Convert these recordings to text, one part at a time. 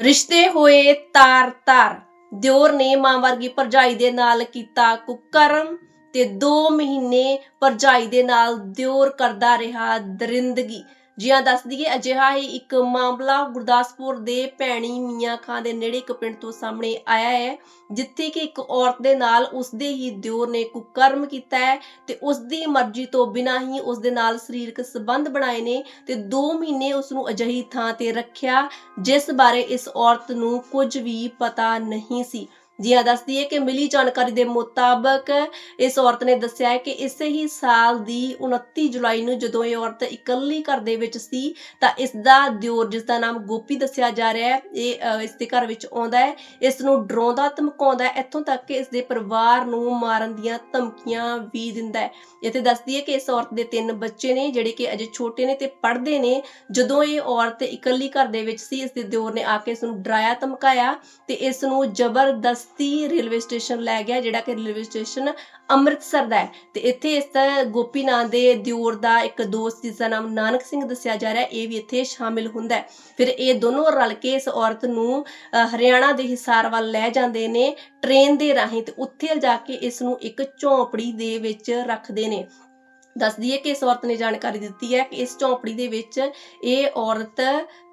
ਰਿਸ਼ਤੇ ਹੋਏ ਤਾਰ-ਤਾਰ ਦਿਓਰ ਨੇ ਮਾਂ ਵਰਗੀ ਭਰਜਾਈ ਦੇ ਨਾਲ ਕੀਤਾ ਕੁਕਰਮ ਤੇ 2 ਮਹੀਨੇ ਭਰਜਾਈ ਦੇ ਨਾਲ ਦਿਓਰ ਕਰਦਾ ਰਿਹਾ ਦਰਿੰਦਗੀ। ਜਿਹਾਂ ਦੱਸ ਦਈਏ, ਅਜਿਹਾ ਹੀ ਇੱਕ ਮਾਮਲਾ ਗੁਰਦਾਸਪੁਰ ਦੇ ਭੈਣੀ ਮੀਆਂ ਖਾਂ ਦੇ ਨੇੜੇ ਇੱਕ ਪਿੰਡ ਤੋਂ ਸਾਹਮਣੇ ਆਇਆ ਹੈ, ਜਿੱਥੇ ਕਿ ਇੱਕ ਔਰਤ ਦੇ ਨਾਲ ਉਸਦੇ ਹੀ ਦਿਓਰ ਨੇ ਕੁਕਰਮ ਕੀਤਾ ਹੈ ਤੇ ਉਸਦੀ ਮਰਜ਼ੀ ਤੋਂ ਬਿਨਾਂ ਹੀ ਉਸਦੇ ਨਾਲ ਸਰੀਰਕ ਸੰਬੰਧ ਬਣਾਏ ਨੇ ਤੇ 2 ਮਹੀਨੇ ਉਸ ਨੂੰ ਅਜਿਹੀ ਥਾਂ ਤੇ ਰੱਖਿਆ, ਜਿਸ ਬਾਰੇ ਇਸ ਔਰਤ ਨੂੰ ਕੁਝ ਵੀ ਪਤਾ ਨਹੀਂ ਸੀ। ਜੀ ਹਾਂ, ਦੱਸਦੀ ਹੈ ਕਿ ਮਿਲੀ ਜਾਣਕਾਰੀ ਦੇ ਮੁਤਾਬਕ ਇਸ ਔਰਤ ਨੇ ਦੱਸਿਆ ਹੈ ਕਿ ਇਸੇ ਹੀ ਸਾਲ ਦੀ 29 ਜੁਲਾਈ ਨੂੰ ਜਦੋਂ ਇਹ ਔਰਤ ਇਕੱਲੀ ਘਰ ਦੇ ਵਿੱਚ ਸੀ, ਤਾਂ ਇਸ ਦਾ ਦਿਓਰ ਜਿਸ ਦਾ ਨਾਮ ਗੋਪੀ ਦੱਸਿਆ ਜਾ ਰਿਹਾ ਹੈ, ਇਹ ਇਸ ਦੇ ਘਰ ਵਿੱਚ ਆਉਂਦਾ ਹੈ। ਇਸ ਨੂੰ ਡਰਾਉਂਦਾ ਧਮਕਾਉਂਦਾ ਹੈ। ਇੱਥੋਂ ਤੱਕ ਕਿ ਇਸ ਦੇ ਪਰਿਵਾਰ ਨੂੰ ਮਾਰਨ ਦੀਆਂ ਧਮਕੀਆਂ ਵੀ ਦਿੰਦਾ ਹੈ। ਇੱਥੇ ਦੱਸਦੀ ਹੈ ਕਿ ਇਸ ਔਰਤ ਦੇ ਤਿੰਨ ਬੱਚੇ ਨੇ, ਜਿਹੜੇ ਕਿ ਅਜੇ ਛੋਟੇ ਨੇ ਤੇ ਪੜ੍ਹਦੇ ਨੇ। ਜਦੋਂ ਇਹ ਔਰਤ ਇਕੱਲੀ ਘਰ ਦੇ ਵਿੱਚ ਸੀ, ਇਸ ਦੇ ਦਿਓਰ ਨੇ ਆ ਕੇ ਇਸ ਨੂੰ ਡਰਾਇਆ, ਧਮਕਾਇਆ ਤੇ ਇਸ ਨੂੰ ਜ਼ਬਰਦਸਤੀ ਰੇਲਵੇ ਸਟੇਸ਼ਨ ਲੈ ਗਿਆ, ਜਿਹੜਾ ਕਿ ਰੇਲਵੇ ਸਟੇਸ਼ਨ ਅੰਮ੍ਰਿਤਸਰ ਦਾ ਹੈ। ਤੇ ਇੱਥੇ ਇਸ ਦਾ ਗੋਪੀ ਨਾਂ ਦੇ ਦਿਓਰ ਦਾ ਇੱਕ ਦੋਸਤ ਜਿਸ ਦਾ ਨਾਮ ਨਾਨਕ ਸਿੰਘ ਦੱਸਿਆ ਜਾ ਰਿਹਾ, ਇਹ ਵੀ ਇੱਥੇ ਸ਼ਾਮਿਲ ਹੁੰਦਾ ਹੈ। ਫਿਰ ਇਹ ਦੋਨੋਂ ਰਲ ਕੇ ਇਸ ਔਰਤ ਨੂੰ ਹਰਿਆਣਾ ਦੇ ਹਿਸਾਰ ਵੱਲ ਲੈ ਜਾਂਦੇ ਨੇ, ਟ੍ਰੇਨ ਦੇ ਰਾਹੀਂ ਤੇ ਉੱਥੇ ਜਾ ਕੇ ਇਸ ਨੂੰ ਇੱਕ ਝੌਂਪੜੀ ਦੇ ਵਿੱਚ ਰੱਖਦੇ ਨੇ। ਦੱਸਦੀ ਹੈ ਕਿ ਇਸ ਔਰਤ ਨੇ ਜਾਣਕਾਰੀ ਦਿੱਤੀ ਹੈ ਕਿ ਇਸ ਝੌਂਪੜੀ ਦੇ ਵਿੱਚ ਇਹ ਔਰਤ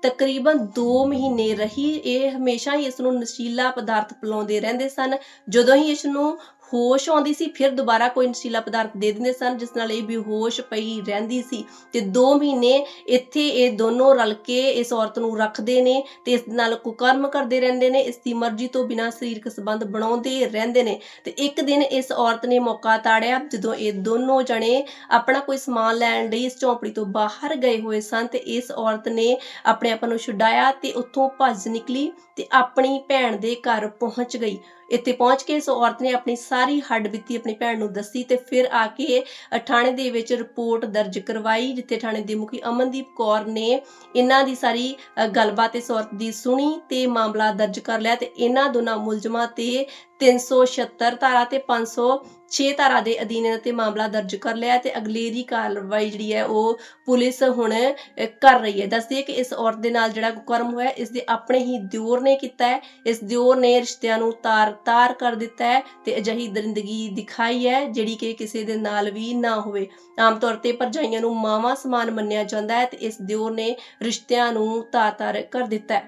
ਤਕਰੀਬਨ 2 ਮਹੀਨੇ ਰਹੀ। ਇਹ ਹਮੇਸ਼ਾ ਹੀ ਇਸ ਨੂੰ ਨਸ਼ੀਲਾ ਪਦਾਰਥ ਪਿਲਾਉਂਦੇ ਰਹਿੰਦੇ ਸਨ। ਜਦੋਂ ਹੀ ਇਸ ਨੂੰ ਹੋਸ਼ ਆਉਂਦੀ ਸੀ, ਫਿਰ ਦੁਬਾਰਾ ਕੋਈ ਨਸ਼ੀਲਾ ਪਦਾਰਥ ਦੇ ਦਿੰਦੇ ਸਨ, ਜਿਸ ਨਾਲ ਇਹ ਬੇਹੋਸ਼ ਪਈ ਰਹਿੰਦੀ ਸੀ। ਤੇ 2 ਮਹੀਨੇ ਇੱਥੇ ਇਹ ਦੋਨੋਂ ਰਲ ਕੇ ਇਸ ਔਰਤ ਨੂੰ ਰੱਖਦੇ ਨੇ ਤੇ ਇਸ ਨਾਲ ਕੁਕਰਮ ਕਰਦੇ ਰਹਿੰਦੇ ਨੇ, ਇਸ ਦੀ ਮਰਜ਼ੀ ਤੋਂ ਬਿਨਾਂ ਸਰੀਰਕ ਸੰਬੰਧ ਬਣਾਉਂਦੇ ਰਹਿੰਦੇ ਨੇ। ਤੇ ਇੱਕ ਦਿਨ ਇਸ ਔਰਤ ਨੇ ਮੌਕਾ ਤਾੜਿਆ, ਜਦੋਂ ਇਹ ਦੋਨੋਂ ਜਣੇ ਆਪਣਾ ਕੋਈ ਸਮਾਨ ਲੈਣ ਲਈ ਇਸ ਝੌਂਪੜੀ ਤੋਂ ਬਾਹਰ ਗਏ ਹੋਏ ਸਨ, ਤੇ ਇਸ ਔਰਤ ਨੇ ਆਪਣੇ ਆਪ ਨੂੰ ਛੁਡਾਇਆ ਤੇ ਉੱਥੋਂ ਭੱਜ ਨਿਕਲੀ ਤੇ ਆਪਣੀ ਭੈਣ ਦੇ ਘਰ ਪਹੁੰਚ ਗਈ। ਇੱਥੇ ਪਹੁੰਚ ਕੇ ਇਸ ਔਰਤ ਨੇ ਆਪਣੀ ਸਾਰੀ ਹੱਡ ਬੀਤੀ ਆਪਣੀ ਭੈਣ ਨੂੰ ਦੱਸੀ ਤੇ ਫਿਰ ਆ ਕੇ ਥਾਣੇ ਦੇ ਵਿੱਚ ਰਿਪੋਰਟ ਦਰਜ ਕਰਵਾਈ, ਜਿੱਥੇ ਥਾਣੇ ਦੇ ਮੁਖੀ ਅਮਨਦੀਪ ਕੌਰ ਨੇ ਇਹਨਾਂ ਦੀ ਸਾਰੀ ਗੱਲਬਾਤ ਇਸ ਔਰਤ ਦੀ ਸੁਣੀ ਤੇ ਮਾਮਲਾ ਦਰਜ ਕਰ ਲਿਆ ਤੇ ਇਹਨਾਂ ਦੋਨਾਂ ਮੁਲਜ਼ਮਾਂ ਤੇ 376 ਧਾਰਾ ਤੇ 506 ਧਾਰਾ ਦੇ ਅਧੀਨ ਇਹਨਾਂ ਤੇ ਮਾਮਲਾ ਦਰਜ ਕਰ ਲਿਆ ਤੇ ਅਗਲੇਰੀ ਕਾਰਵਾਈ ਜਿਹੜੀ ਹੈ ਉਹ ਪੁਲਿਸ ਹੁਣ ਕਰ ਰਹੀ ਹੈ। ਦੱਸਦੀ ਹੈ ਕਿ ਇਸ ਔਰਤ ਦੇ ਨਾਲ ਜਿਹੜਾ ਕੁਕਰਮ ਹੋਇਆ, ਇਸ ਦੇ ਆਪਣੇ ਹੀ ਦਿਓਰ ਨੇ ਕੀਤਾ ਹੈ। ਇਸ ਦਿਓਰ ਨੇ ਰਿਸ਼ਤਿਆਂ ਨੂੰ ਤਾਰ-ਤਾਰ ਕਰ ਦਿੱਤਾ ਹੈ ਤੇ ਅਜਿਹੀ ਦਰਿੰਦਗੀ ਦਿਖਾਈ ਹੈ ਜਿਹੜੀ ਕਿ ਕਿਸੇ ਦੇ ਨਾਲ ਵੀ ਨਾ ਹੋਵੇ। ਆਮ ਤੌਰ ਤੇ ਭਰਜਾਈਆਂ ਨੂੰ ਮਾਵਾਂ ਸਮਾਨ ਮੰਨਿਆ ਜਾਂਦਾ ਹੈ ਤੇ ਇਸ ਦਿਓਰ ਨੇ ਰਿਸ਼ਤਿਆਂ ਨੂੰ ਤਾਰ-ਤਾਰ ਕਰ ਦਿੱਤਾ ਹੈ।